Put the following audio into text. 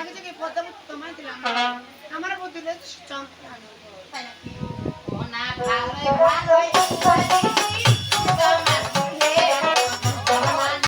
ওনাকে যদি পদ্মা তোমায় দিলাম হ্যাঁ। আমার বদলে চম্পা না ভালোই ভালোই